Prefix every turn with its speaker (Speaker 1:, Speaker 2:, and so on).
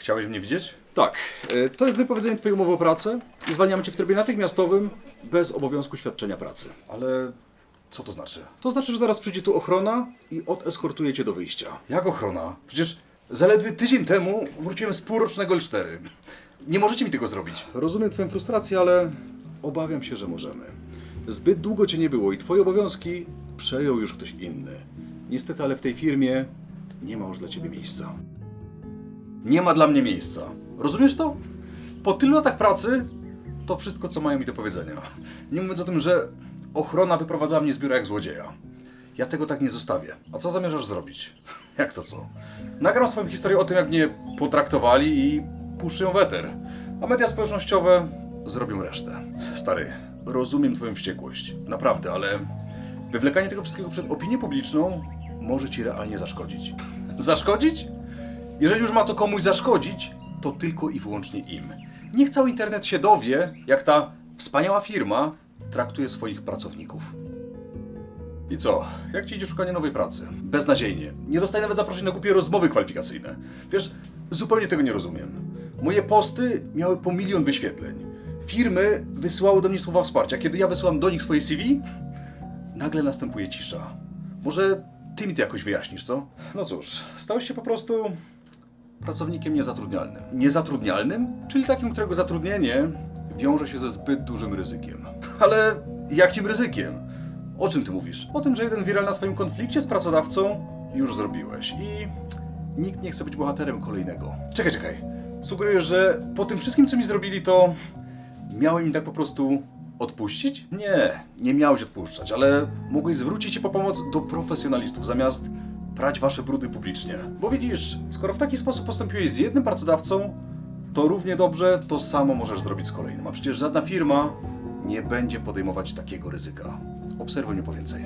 Speaker 1: Chciałeś mnie widzieć?
Speaker 2: Tak, e, to jest wypowiedzenie Twojej umowy o pracę i zwalniamy Cię w trybie natychmiastowym, bez obowiązku świadczenia pracy.
Speaker 1: Ale co to znaczy?
Speaker 2: To znaczy, że zaraz przyjdzie tu ochrona i odeskortuje Cię do wyjścia.
Speaker 1: Jak ochrona? Przecież zaledwie tydzień temu wróciłem z półrocznego L4. Nie możecie mi tego zrobić.
Speaker 2: Rozumiem Twoją frustrację, ale obawiam się, że możemy. Zbyt długo Cię nie było i Twoje obowiązki przejął już ktoś inny. Niestety, ale w tej firmie nie ma już dla Ciebie miejsca.
Speaker 1: Nie ma dla mnie miejsca. Rozumiesz to? Po tylu latach pracy to wszystko, co mają mi do powiedzenia. Nie mówiąc o tym, że ochrona wyprowadzała mnie z biura jak złodzieja. Ja tego tak nie zostawię. A co zamierzasz zrobić? Jak to co? Nagram swoją historię o tym, jak mnie potraktowali i puszczę ją. A media społecznościowe zrobią resztę. Stary, rozumiem twoją wściekłość. Naprawdę, ale wywlekanie tego wszystkiego przed opinię publiczną może ci realnie zaszkodzić. Zaszkodzić? Jeżeli już ma to komuś zaszkodzić, to tylko i wyłącznie im. Niech cały internet się dowie, jak ta wspaniała firma traktuje swoich pracowników. I co? Jak ci idzie szukanie nowej pracy? Beznadziejnie. Nie dostaję nawet zaproszeń na głupie rozmowy kwalifikacyjne. Wiesz, zupełnie tego nie rozumiem. Moje posty miały po milion wyświetleń. Firmy wysyłały do mnie słowa wsparcia. Kiedy ja wysyłam do nich swoje CV, nagle następuje cisza. Może ty mi to jakoś wyjaśnisz, co? No cóż, stałeś się po prostu pracownikiem niezatrudnialnym. Niezatrudnialnym? Czyli takim, którego zatrudnienie wiąże się ze zbyt dużym ryzykiem. Ale jakim ryzykiem? O czym ty mówisz? O tym, że jeden viral na swoim konflikcie z pracodawcą już zrobiłeś i nikt nie chce być bohaterem kolejnego. Czekaj, czekaj. Sugerujesz, że po tym wszystkim, co mi zrobili, to miałem im tak po prostu odpuścić? Nie, nie miałeś odpuszczać, ale mogłeś zwrócić się po pomoc do profesjonalistów zamiast prać wasze brudy publicznie. Bo widzisz, skoro w taki sposób postąpiłeś z jednym pracodawcą, to równie dobrze to samo możesz zrobić z kolejnym. A przecież żadna firma nie będzie podejmować takiego ryzyka. Obserwuj mnie po więcej.